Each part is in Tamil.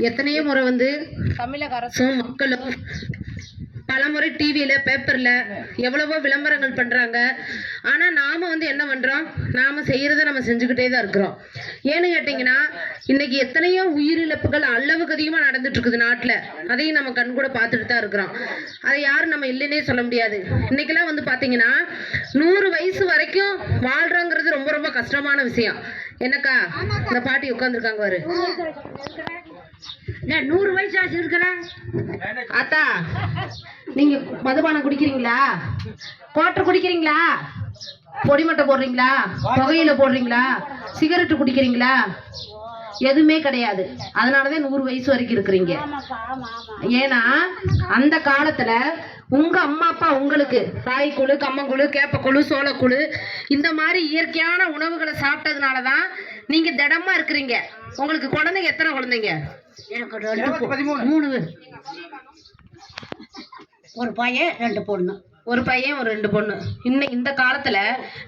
எத்தனையோ முறை வந்து தமிழக அரசும் மக்களும் பலமுறை டிவியில பேப்பர்ல எவ்வளவோ விளம்பரங்கள் பண்றாங்க. ஆனா நாம வந்து என்ன பண்றோம்? நாம செய்யறத நம்ம செஞ்சுக்கிட்டே தான் இருக்கிறோம். ஏன்னு கேட்டீங்கன்னா இன்னைக்கு எத்தனையோ உயிரிழப்புகள் அளவுக்கு அதிகமா நடந்துட்டு இருக்குது நாட்டுல. அதையும் நம்ம கண் கூட பார்த்துட்டு தான் இருக்கிறோம். அதை யாரும் நம்ம இல்லைன்னே சொல்ல முடியாது. இன்னைக்கெல்லாம் வந்து பாத்தீங்கன்னா நூறு வயசு வரைக்கும் வாழ்றோங்கிறது ரொம்ப ரொம்ப கஷ்டமான விஷயம். என்னக்கா இந்த பாட்டி உட்காந்துருக்காங்க பாரு. நூறு வயசு ஆச்சு இருக்கிறேன் அத்தா நீங்க மதுபானம் குடிக்கிறீங்களா? கோட்டர் குடிக்கிறீங்களா? பொடிமட்டை போடுறீங்களா? புகையில போடுறீங்களா? சிகரெட் குடிக்கிறீங்களா? எதுவுமே கிடையாது. அதனாலதான் நூறு வயசு வரைக்கும் இருக்கிறீங்க. ஏன்னா அந்த காலத்துல உங்க அம்மா அப்பா உங்களுக்கு. ராய்க்குழு கம்மங்குழு கேப்பக்குழு சோளக்குழு இந்த மாதிரி இயற்கையான உணவுகளை சாப்பிட்டதுனாலதான் நீங்க திடமா இருக்கிறீங்க. உங்களுக்கு குழந்தைங்க எத்தனை குழந்தைங்க? மூணு ஒரு பையன் ரெண்டு பொண்ணு. ஒரு பையன் ஒரு ரெண்டு பொண்ணு. இன்னும் இந்த காலத்துல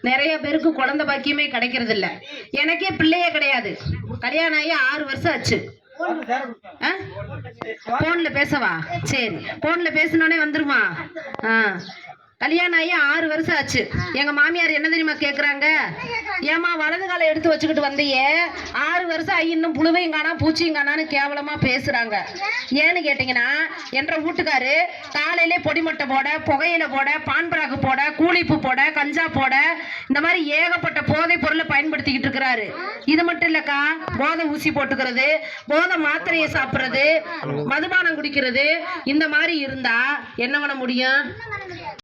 நிறைய பேருக்கு குழந்தை பாக்கியமே கிடைக்கிறது இல்ல எனக்கே பிள்ளையே கிடையாது. கல்யாணம் ஆகி ஆறு வருஷம் ஆச்சு. போன்ல பேசவா? சரி. போன்ல பேசினோடனே வந்துருமா? ஆ. கல்யாணம் ஆகி ஆறு வருஷம் ஆச்சு. எங்க மாமியார் என்ன தெரியுமா கேக்குறாங்க? ஏமா வலது காலை எடுத்து வச்சுக்கிட்டு வந்தியே. ஆறு வருஷம் ஆகி இன்னும் புழுவையும் காணா பூச்சியும் காணான்னு கேவலமா பேசுறாங்க. ஏன்னு கேட்டீங்கன்னா என்ற வீட்டுக்காரு காலையிலே பொடிமட்டை போட புகையில போட பான்பராக்கு போட கூலிப்பு போட கஞ்சா போட இந்த மாதிரி ஏகப்பட்ட போதை பொருளை பயன்படுத்திக்கிட்டு இருக்கிறாரு. இது மட்டும் இல்லக்கா போதை ஊசி போட்டுக்கிறது போதை மாத்திரையை சாப்பிடுறது மதுபானம் குடிக்கிறது இந்த மாதிரி இருந்தா என்ன பண்ண முடியும்?